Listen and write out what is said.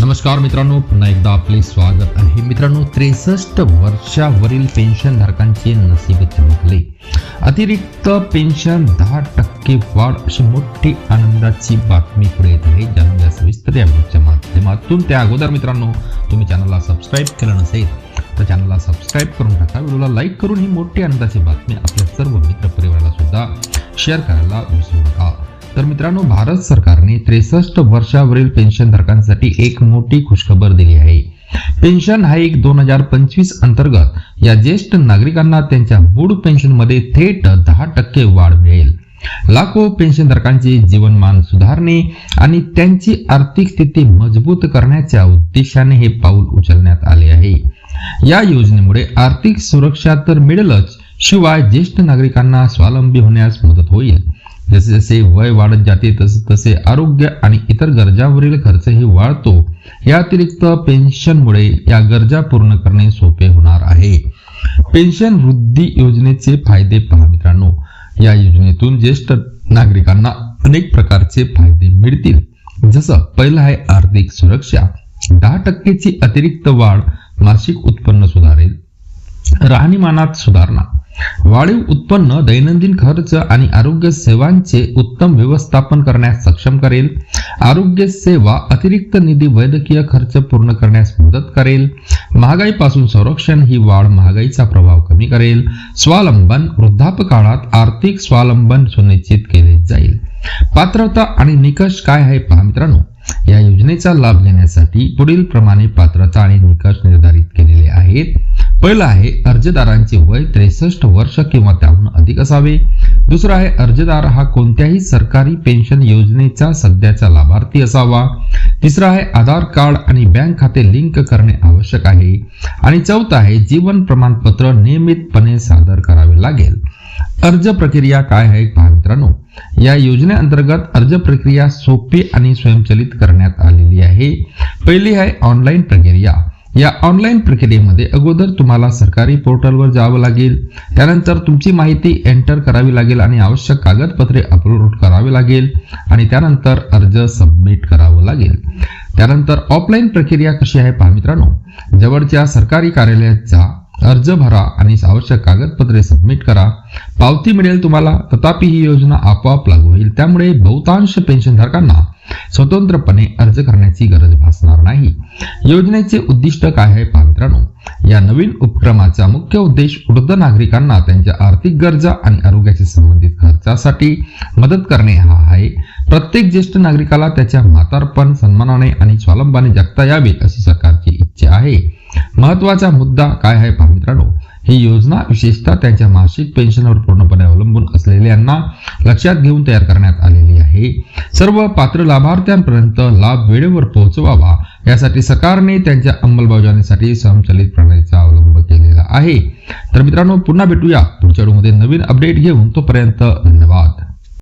नमस्कार मित्रांनो पुन्हा एकदा आपले स्वागत आहे. मित्रांनो त्रेसष्ट वर्षावरील पेन्शन धारकांचे नसीब चमकले. अतिरिक्त पेन्शन दहा टक्के वाढ अशी मोठी आनंदाची बातमी पुढे येत आहे. जाणून घ्या सविस्तर या व्हिडिओच्या माध्यमातून त्या अगोदर मित्रांनो तुम्ही चॅनलला सबस्क्राईब केलं नसेल तर चॅनलला सबस्क्राईब करून टाका. व्हिडिओला लाईक करून ही मोठी आनंदाची बातमी आपल्या सर्व मित्रपरिवाराला सुद्धा शेअर करायला विसरू नका. तर मित्रांनो भारत सरकारने त्रेसष्ट वर्षावरील पेन्शनधारकांसाठी एक मोठी खुशखबर दिली आहे. पेन्शन हा एक दोन हजार पंचवीस अंतर्गत या ज्येष्ठ नागरिकांना त्यांच्या मूळ पेन्शनमध्ये थेट दहा टक्के वाढ मिळेल. लाखो पेन्शनधारकांचे जीवनमान सुधारणे आणि त्यांची आर्थिक स्थिती मजबूत करण्याच्या उद्देशाने हे पाऊल उचलण्यात आले आहे. या योजनेमुळे आर्थिक सुरक्षा तर मिळेलच शिवाय ज्येष्ठ नागरिकांना स्वावलंबी होण्यास मदत होईल. जसे जसे वय वाढत जाते तसे तसे आरोग्य आणि इतर गरजांवरील खर्चही वाढतो. या अतिरिक्त पेन्शनमुळे या गरजा पूर्ण करणे सोपे होणार आहे. पेन्शन वृद्धी योजनेचे फायदे पहा मित्रांनो. या योजनेतून ज्येष्ठ नागरिकांना अनेक प्रकारचे फायदे मिळतील. जसं पहिलं आहे आर्थिक सुरक्षा. दहा टक्केची अतिरिक्त वाढ मासिक उत्पन्न सुधारेल. राहणीमानात सुधारणा. वाढीव उत्पन्न दैनंदिन खर्च आणि आरोग्य सेवांचे उत्तम व्यवस्थापन करण्यास सक्षम करेल. आरोग्य सेवा अतिरिक्त निधी वैद्यकीय खर्च पूर्ण करण्यास मदत करेल. महागाईपासून संरक्षण ही वाढ महागाईचा प्रभाव कमी करेल. स्वावलंबन वृद्धापकाळात आर्थिक स्वावलंबन सुनिश्चित केले जाईल. पात्रता आणि निकष काय आहे पहा मित्रांनो? या योजनेचा लाभ घेण्यासाठी पुढील प्रमाणे पात्रता आणि निकष निर्धारित केलेले आहेत. पहिलं आहे अर्जदारांचे वय त्रेसष्ट वर्ष किंवा त्याहून अधिक असावे. दुसरं आहे अर्जदार हा कोणत्याही सरकारी पेन्शन योजनेचा सध्याचा लाभार्थी असावा. तिसरं आहे आधार कार्ड आणि बँक खाते लिंक करणे आवश्यक आहे. आणि चौथं आहे जीवन प्रमाणपत्र नियमितपणे सादर करावे लागेल. अर्ज प्रक्रिया काय आहे पहा मित्रांनो? या योजनेअंतर्गत अर्ज प्रक्रिया सोपी आणि स्वयंचलित करण्यात आलेली आहे. पहिली आहे ऑनलाईन प्रक्रिया. या ऑनलाईन प्रक्रियेमध्ये अगोदर तुम्हाला सरकारी पोर्टलवर जावं लागेल. त्यानंतर तुमची माहिती एंटर करावी लागेल आणि आवश्यक कागदपत्रे अपलोड करावे लागेल आणि त्यानंतर अर्ज सबमिट करावं लागेल. त्यानंतर ऑफलाईन प्रक्रिया कशी आहे पहा मित्रांनो. जवळच्या सरकारी कार्यालयात जा अर्ज भरा आणि आवश्यक कागदपत्रे सबमिट करा. पावती मिळेल तुम्हाला. तथापि ही योजना आपोआप लागू होईल. त्यामुळे बहुतांश पेन्शनधारकांना स्वतंत्रपणे अर्ज करण्याची गरज भासणार नाही. योजनेचे उद्दिष्ट काय आहे पहा मित्रांनो या नवीन उपक्रमाचा मुख्य उद्देश वृद्ध नागरिकांना त्यांच्या आर्थिक गरजा आणि आरोग्याशी संबंधित खर्चासाठी मदत करणे हा आहे. प्रत्येक ज्येष्ठ नागरिकाला त्याच्या म्हातारपण सन्मानाने आणि स्वावलंबाने जगता यावे अशी सरकारची इच्छा आहे. महत्त्वाचा मुद्दा काय आहे पहा मित्रांनो ही योजना विशेषतः त्यांच्या मासिक पेन्शनवर पूर्णपणे अवलंबून असलेल्यांना लक्षात घेऊन तयार करण्यात आलेली आहे. सर्व पात्र लाभार्थ्यांपर्यंत लाभ वेळेवर पोहोचवावा यासाठी सरकारने त्यांच्या अंमलबजावणीसाठी स्वयंचलित प्रणालीचा अवलंब केलेला आहे. तर मित्रांनो पुन्हा भेटूया. पुढच्या व्हिडिओमध्ये नवीन अपडेट घेऊन तोपर्यंत धन्यवाद.